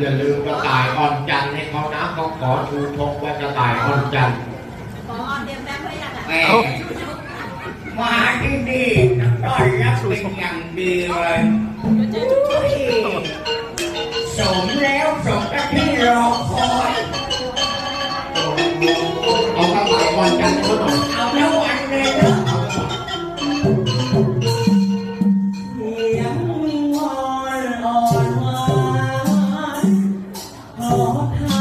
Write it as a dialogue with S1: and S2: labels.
S1: อย่าลืมกระต่ายอ่อนจันทร์ให้เขานะเขาขอชูธงว่ากระต่ายอ่อนจันทร์
S2: ขอเตรียมแบงค์ไว้ยังอะ
S3: แม่มาที่นี่ต้อนรับเป็นอย่างดีเลยสมแล้วสมกับที่รอคอย
S1: 我怕